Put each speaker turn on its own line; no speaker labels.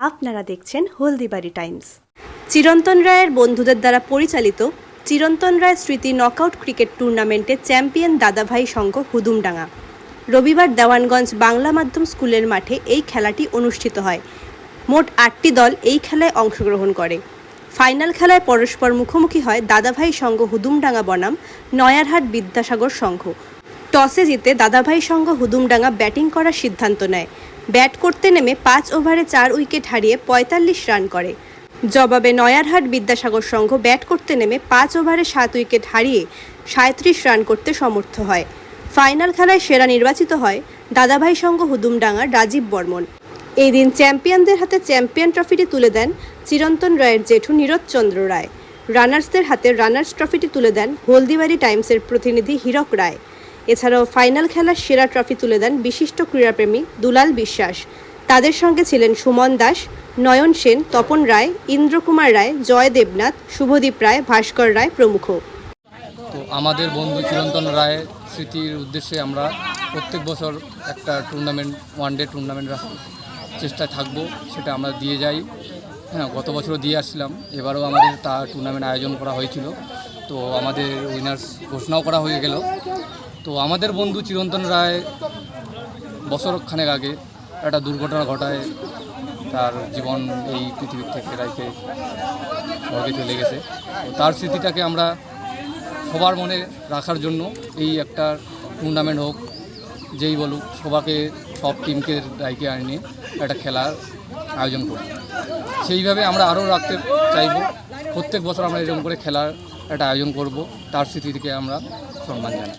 আপনারা দেখছেন হলদিবাড়ি টাইমস। চিরন্তন রায়ের বন্ধুদের দ্বারা পরিচালিত চিরন্তন রায় স্মৃতি নকআউট ক্রিকেট টুর্নামেন্টে চ্যাম্পিয়ন দাদাভাই সংঘ হুদুমডাঙ্গা। রবিবার দেওয়ানগঞ্জ বাংলা মাধ্যম স্কুলের মাঠে এই খেলাটি অনুষ্ঠিত হয়। মোট আটটি দল এই খেলায় অংশগ্রহণ করে। ফাইনাল খেলায় পরস্পর মুখোমুখি হয় দাদাভাই সংঘ হুদুমডাঙ্গা বনাম নয়ারহাট বিদ্যাসাগর সংঘ। টসে জিতে দাদাভাই সংঘ হুদুমডাঙ্গা ব্যাটিং করার সিদ্ধান্ত নেয়। ব্যাট করতে নেমে পাঁচ ওভারে চার উইকেট হারিয়ে পঁয়তাল্লিশ রান করে। জবাবে নয়ারহাট বিদ্যাসাগর সংঘ ব্যাট করতে নেমে পাঁচ ওভারে সাত উইকেট হারিয়ে সাঁত্রিশ রান করতে সমর্থ হয়। ফাইনাল খেলায় সেরা নির্বাচিত হয় দাদাভাই সংঘ হুদুমডাঙ্গার রাজীব বর্মন। এই দিন চ্যাম্পিয়নদের হাতে চ্যাম্পিয়ন ট্রফিটি তুলে দেন চিরন্তন রায়ের জেঠু নীরজচন্দ্র রায়। রানার্সদের হাতে রানার্স ট্রফিটি তুলে দেন হলদিবাড়ি টাইমসের প্রতিনিধি হীরক রায়। এছাড়াও ফাইনাল খেলার সেরা ট্রফি তুলে দেন বিশিষ্ট ক্রীড়াপ্রেমী দুলাল বিশ্বাস। তাদের সঙ্গে ছিলেন সুমন দাস, নয়ন সেন, তপন রায়, ইন্দ্রকুমার রায়, জয় দেবনাথ, শুভদীপ রায়, ভাস্কর রায় প্রমুখ।
তো আমাদের বন্ধু চিরন্তন রায় স্মৃতির উদ্দেশ্যে আমরা প্রত্যেক বছর একটা টুর্নামেন্ট ওয়ান ডে টুর্নামেন্ট রাখার চেষ্টায় থাকব, সেটা আমরা দিয়ে যাই। হ্যাঁ গত বছরও দিয়ে আসছিলাম, এবারও আমাদের তা টুর্নামেন্ট আয়োজন করা হয়েছিল। তো আমাদের উইনার্স ঘোষণাও করা হয়ে গেল। তো আমাদের বন্ধু চিরন্তন রায় বছরখানেক আগে একটা দুর্ঘটনা ঘটায়, তার জীবন এই পৃথিবীর থেকে রাইকে স্বর্গে চলে গেছে। তার স্মৃতিটাকে আমরা সবার মনে রাখার জন্য এই একটা টুর্নামেন্ট হোক, যেই বলুক, সবাকে, সব টিমকে দায়িকে আনিয়ে একটা খেলার আয়োজন করি সেইভাবে আমরা আরও রাখতে চাইব। প্রত্যেক বছর আমরা এরকম করে খেলার একটা আয়োজন করব। তার স্মৃতিকে আমরা সম্মান জানাই।